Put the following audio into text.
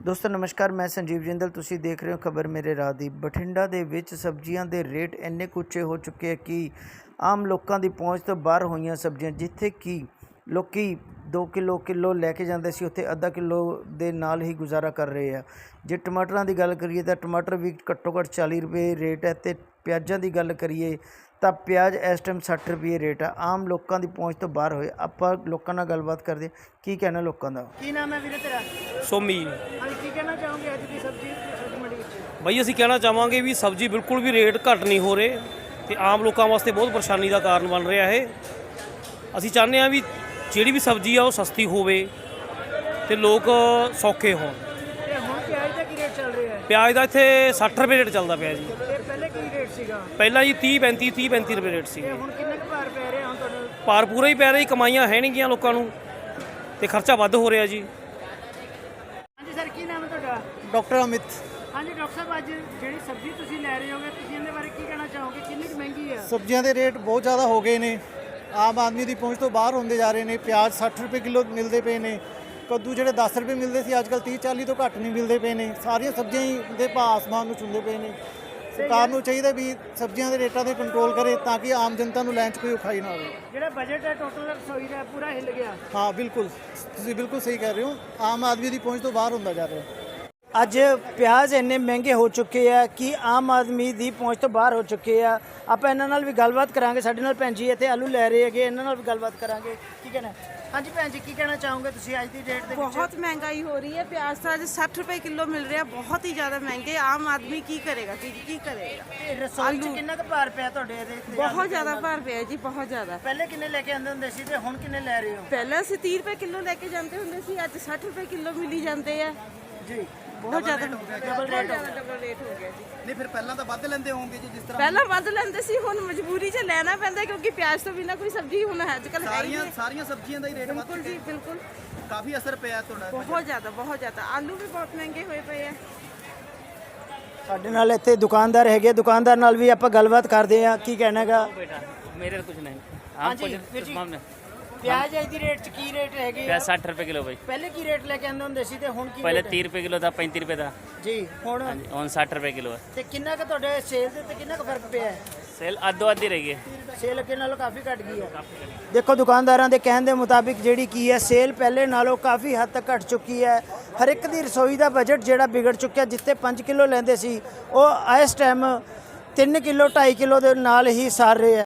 ਦੋਸਤੋ, ਨਮਸਕਾਰ, ਮੈਂ ਸੰਜੀਵ ਜਿੰਦਲ। ਤੁਸੀਂ ਦੇਖ ਰਹੇ ਹੋ ਖਬਰ ਮੇਰੇ ਰਾਹ ਦੀ। ਬਠਿੰਡਾ ਦੇ ਵਿੱਚ ਸਬਜ਼ੀਆਂ ਦੇ ਰੇਟ ਇੰਨੇ ਕੁ ਹੋ ਚੁੱਕੇ ਆ ਕਿ ਆਮ ਲੋਕਾਂ ਦੀ ਪਹੁੰਚ ਤੋਂ ਬਾਹਰ ਹੋਈਆਂ ਸਬਜ਼ੀਆਂ, ਜਿੱਥੇ ਕਿ ਲੋਕੀ 2 ਕਿਲੋ ਕਿਲੋ ਲੈ ਕੇ ਜਾਂਦੇ ਸੀ ਉੱਥੇ ਅੱਧਾ ਕਿਲੋ ਦੇ ਨਾਲ ਹੀ ਗੁਜ਼ਾਰਾ ਕਰ ਰਹੇ ਆ। ਜੇ ਟਮਾਟਰਾਂ ਦੀ ਗੱਲ ਕਰੀਏ ਤਾਂ ਟਮਾਟਰ ਵੀ ਘੱਟੋ ਘੱਟ 40 ਰੁਪਏ ਰੇਟ ਹੈ ਤੇ ਪਿਆਜ਼ਾਂ ਦੀ ਗੱਲ ਕਰੀਏ ਤਾਂ ਪਿਆਜ਼ ਇਸ ਟਾਈਮ 60 ਰੁਪਏ ਰੇਟ ਆ। ਆਮ ਲੋਕਾਂ ਦੀ ਪਹੁੰਚ ਤੋਂ ਬਾਹਰ ਹੋਏ। ਆਪਾਂ ਲੋਕਾਂ ਨਾਲ ਗੱਲਬਾਤ ਕਰਦੇ ਹਾਂ। ਕੀ ਕਹਿਣਾ ਲੋਕਾਂ ਦਾ? ਕੀ ਨਾਮ ਹੈ ਵੀਰੇ ਤੇਰਾ? ਸੋਮੀ। ਹਾਂਜੀ ਕੀ ਕਹਿਣਾ ਚਾਹੋਗੇ ਅੱਜ ਦੀ ਸਬਜ਼ੀ ਸਬਜ਼ੀ ਮੰਡੀ ਵਿੱਚ? ਬਈ ਅਸੀਂ ਕਹਿਣਾ ਚਾਹਾਂਗੇ ਵੀ ਸਬਜ਼ੀ ਬਿਲਕੁਲ ਵੀ ਰੇਟ ਘੱਟ ਨਹੀਂ ਹੋ ਰਹੇ ਤੇ ਆਮ ਲੋਕਾਂ ਵਾਸਤੇ ਬਹੁਤ ਪਰੇਸ਼ਾਨੀ ਦਾ ਕਾਰਨ ਬਣ ਰਿਹਾ ਇਹ। ਅਸੀਂ ਚਾਹੁੰਦੇ ਹਾਂ ਵੀ ਜਿਹੜੀ ਵੀ ਸਬਜ਼ੀ ਆ ਉਹ ਸਸਤੀ ਹੋਵੇ ਤੇ ਲੋਕ ਸੌਖੇ ਹੋਣ। ਤੇ ਹੁਣ ਪਿਆਜ਼ ਦਾ ਕੀ ਰੇਟ ਚੱਲ ਰਿਹਾ ਹੈ? ਪਿਆਜ਼ ਦਾ ਇੱਥੇ 60 ਰੁਪਏ ਰੇਟ ਚੱਲਦਾ ਪਿਆ ਜੀ। ਤੇ ਪਹਿਲੇ ਕੀ ਰੇਟ ਸੀਗਾ? ਪਹਿਲਾਂ ਜੀ 30 35 30 35 ਰੁਪਏ ਰੇਟ ਸੀ। ਤੇ ਹੁਣ ਕਿੰਨੇ ਕੁ ਭਾਰ ਪੈ ਰਿਹਾ ਹੁਣ ਤੁਹਾਨੂੰ ਪਾਰ ਪੂਰਾ ਹੀ ਪੈ ਰਹੀ ਕਮਾਈਆਂ ਹੈ ਨਹੀਂ ਗੀਆਂ ਲੋਕਾਂ ਨੂੰ। ਤੇ ਖਰਚਾ ਵੱਧ ਹੋ ਰਿਹਾ ਜੀ। ਹਾਂਜੀ ਸਰ ਕੀ ਨਾਮ ਹੈ ਤੁਹਾਡਾ? ਡਾਕਟਰ ਅਮਿਤ। ਹਾਂਜੀ ਡਾਕਟਰ ਸਾਹਿਬ ਅੱਜ ਜਿਹੜੀ ਸਬਜ਼ੀ ਤੁਸੀਂ ਲੈ ਰਹੇ ਹੋਗੇ ਤੁਸੀਂ ਇਹਦੇ ਬਾਰੇ ਕੀ ਕਹਿਣਾ ਚਾਹੋਗੇ? ਕਿੰਨੀ ਕੁ ਮਹਿੰਗੀ ਹੈ ਸਬਜ਼ੀਆਂ ਦੇ ਰੇਟ ਬਹੁਤ ਜ਼ਿਆਦਾ ਹੋ ਗਏ ਨੇ। ਆਮ ਆਦਮੀ ਦੀ ਪਹੁੰਚ ਤੋਂ ਬਾਹਰ ਹੁੰਦੇ ਜਾ ਰਹੇ ਨੇ ਪਿਆਜ਼ 60 ਰੁਪਏ ਕਿਲੋ ਮਿਲਦੇ ਪਏ ਨੇ ਕੱਦੂ ਜਿਹੜੇ 10 ਰੁਪਏ ਮਿਲਦੇ ਸੀ ਅੱਜ ਕੱਲ 30 40 ਤੋਂ ਘੱਟ ਨਹੀਂ ਮਿਲਦੇ ਪਏ ਨੇ ਸਾਰੀਆਂ ਸਬਜ਼ੀਆਂ ਹੀ ਦੇ ਭਾਅ ਆਸਮਾਨ ਨੂੰ ਛੂੰਦੇ ਪਏ ਨੇ। ਸਰਕਾਰ ਨੂੰ ਚਾਹੀਦਾ ਵੀ ਸਬਜ਼ੀਆਂ ਦੇ ਰੇਟਾਂ ਤੇ ਕੰਟਰੋਲ ਕਰੇ ਤਾਂ ਕਿ ਆਮ ਜਨਤਾ ਨੂੰ ਲੈਣ 'ਚ ਕੋਈ ਔਖਾਈ ਨਾ ਹੋਵੇ ਜਿਹੜਾ ਬਜਟ ਹੈ ਟੋਟਲ ਰਸੋਈ ਦਾ ਪੂਰਾ ਹਿੱਲ ਗਿਆ। ਹਾਂ ਬਿਲਕੁਲ। ਤੁਸੀਂ ਬਿਲਕੁਲ ਸਹੀ ਕਹਿ ਰਹੇ ਹੋ। ਆਮ ਆਦਮੀ ਦੀ ਪਹੁੰਚ ਤੋਂ ਬਾਹਰ ਹੁੰਦਾ ਜਾ ਰਿਹਾ। ਅੱਜ ਪਿਆਜ਼ ਇੰਨੇ ਮਹਿੰਗੇ ਹੋ ਚੁੱਕੇ ਆ ਕਿ ਆਮ ਆਦਮੀ ਦੀ ਪਹੁੰਚ ਤੋਂ ਬਾਹਰ ਹੋ ਚੁੱਕੇ ਆ। ਆਪਾਂ ਇਹਨਾਂ ਨਾਲ ਵੀ ਗੱਲਬਾਤ ਕਰਾਂਗੇ। ਸਾਡੇ ਨਾਲ ਭੈਣ ਜੀ ਇੱਥੇ ਆਲੂ ਲੈ ਰਹੇ ਹੈਗੇ ਇਹਨਾਂ ਨਾਲ ਵੀ ਗੱਲਬਾਤ ਕਰਾਂਗੇ। ਕੀ ਕਹਿਣਾ? ਹਾਂਜੀ ਭੈਣ ਜੀ ਕੀ ਕਹਿਣਾ ਚਾਹੋਗੇ ਤੁਸੀਂ ਅੱਜ ਦੀ ਡੇਟ ਦੇ ਵਿੱਚ? ਬਹੁਤ ਮਹਿੰਗਾਈ ਹੋ ਰਹੀ ਹੈ। ਪਿਆਜ਼ ਤਾਂ ਅੱਜ 60 ਰੁਪਏ ਕਿਲੋ ਮਿਲ ਰਿਹਾ। ਬਹੁਤ ਹੀ ਜ਼ਿਆਦਾ ਮਹਿੰਗੇ। ਆਮ ਆਦਮੀ ਕੀ ਕਰੇਗਾ? ਕੀ ਕੀ ਕਰੇਗਾ? ਤੇ ਰਸੋਈ 'ਚ ਕਿੰਨਾ ਕੁ ਭਾਰ ਪਿਆ ਤੁਹਾਡੇ ਇਹਦੇ ਤੇ? ਬਹੁਤ ਜ਼ਿਆਦਾ ਭਾਰ ਪਿਆ ਜੀ ਬਹੁਤ ਜ਼ਿਆਦਾ। ਪਹਿਲੇ ਕਿੰਨੇ ਲੈ ਕੇ ਆਉਂਦੇ ਹੁੰਦੇ ਸੀ ਤੇ ਹੁਣ ਕਿੰਨੇ ਲੈ ਰਹੇ ਹੋ? ਪਹਿਲਾਂ ਅਸੀਂ 30 ਰੁਪਏ ਕਿਲੋ ਲੈ ਕੇ ਜਾਂਦੇ ਹੁੰਦੇ ਸੀ। ਅੱਜ 60 ਰੁਪਏ ਕਿਲੋ ਮਿਲੀ ਜਾਂਦੇ ਆ। ਜੀ। ਬਹੁਤ ਜ਼ਿਆਦਾ ਡਬਲ ਰੇਟ ਹੋ ਗਿਆ ਡਬਲ ਰੇਟ ਹੋ ਗਿਆ ਜੀ ਨਹੀਂ ਫਿਰ ਪਹਿਲਾਂ ਤਾਂ ਵੱਧ ਲੈਂਦੇ ਹੋਵੋਗੇ ਜੀ ਜਿਸ ਤਰ੍ਹਾਂ ਪਹਿਲਾਂ ਵੱਧ ਲੈਂਦੇ ਸੀ ਹੁਣ ਮਜਬੂਰੀ 'ਚ ਲੈਣਾ ਪੈਂਦਾ ਕਿਉਂਕਿ ਪਿਆਜ਼ ਤੋਂ ਬਿਨਾ ਕੋਈ ਸਬਜ਼ੀ ਹੁਣ ਅੱਜ ਕੱਲ ਹੈ ਹੀ ਸਾਰੀਆਂ ਨਹੀਂ ਸਾਰੀਆਂ ਸਬਜ਼ੀਆਂ ਦਾ ਹੀ ਰੇਟ ਵੱਧ ਬਿਲਕੁਲ ਜੀ ਬਿਲਕੁਲ ਕਾਫੀ ਅਸਰ ਪਿਆ ਤੁਹਾਡਾ ਬਹੁਤ ਜ਼ਿਆਦਾ ਬਹੁਤ ਜ਼ਿਆਦਾ ਆਲੂ ਵੀ ਬਹੁਤ ਮਹਿੰਗੇ ਹੋਏ ਪਏ ਆ ਸਾਡੇ ਨਾਲ ਇੱਥੇ ਦੁਕਾਨਦਾਰ ਹੈਗੇ ਦੁਕਾਨਦਾਰ ਨਾਲ ਵੀ ਆਪਾਂ ਗੱਲਬਾਤ ਕਰਦੇ ਆ ਕੀ ਕਹਿਣਾ ਹੈਗਾ बेटा मेरे तो कुछ नहीं आप ਹਾਂਜੀ कुछ ਵੀਰ ਜੀ मामले ਪਿਆਜ਼ ਅੱਜ ਦੀ ਰੇਟ 'ਚ ਕੀ ਰੇਟ ਹੈਗੇ ਪਿਆ 60 ਰੁਪਏ ਕਿਲੋ ਬਾਈ। ਪਹਿਲੇ ਕੀ ਰੇਟ ਲੈ ਕੇ ਆਉਂਦੇ ਹੁੰਦੇ ਸੀ ਤੇ ਹੁਣ ਕੀ ਪਹਿਲੇ 30 ਰੁਪਏ ਕਿਲੋ ਦਾ 35 ਰੁਪਏ ਦਾ। ਜੀ ਹੁਣ? ਹੁਣ 60 ਰੁਪਏ ਕਿਲੋ ਤੇ ਕਿੰਨਾ ਕੁ ਤੁਹਾਡੇ ਸੇਲ ਦੇ ਉੱਤੇ ਕਿੰਨਾ ਕੁ ਫ਼ਰਕ ਪਿਆ ਹੈ? ਸੇਲ ਅੱਧੋ ਅੱਧੀ ਰਹਿ ਹੈ। ਸੇਲ ਅੱਗੇ ਨਾਲੋਂ ਕਾਫੀ ਘਟ ਗਈ ਹੈ। ਦੇਖੋ ਦੁਕਾਨਦਾਰਾਂ ਦੇ ਕਹਿਣ ਦੇ ਮੁਤਾਬਿਕ ਜਿਹੜੀ ਕੀ ਹੈ ਸੇਲ ਪਹਿਲੇ ਨਾਲੋਂ ਕਾਫੀ ਹੱਦ ਤੱਕ ਘਟ ਚੁੱਕੀ ਹੈ। ਹਰ ਇੱਕ ਦੀ ਰਸੋਈ ਦਾ ਬਜਟ ਜਿਹੜਾ ਵਿਗੜ ਚੁੱਕਿਆ ਜਿੱਥੇ 5 ਕਿਲੋ ਲੈਂਦੇ ਸੀ ਉਹ ਇਸ ਟਾਈਮ 3 ਕਿਲੋ 2.5 ਕਿਲੋ ਦੇ ਨਾਲ ਹੀ ਸਾਰ ਰਹੇ ਹੈ।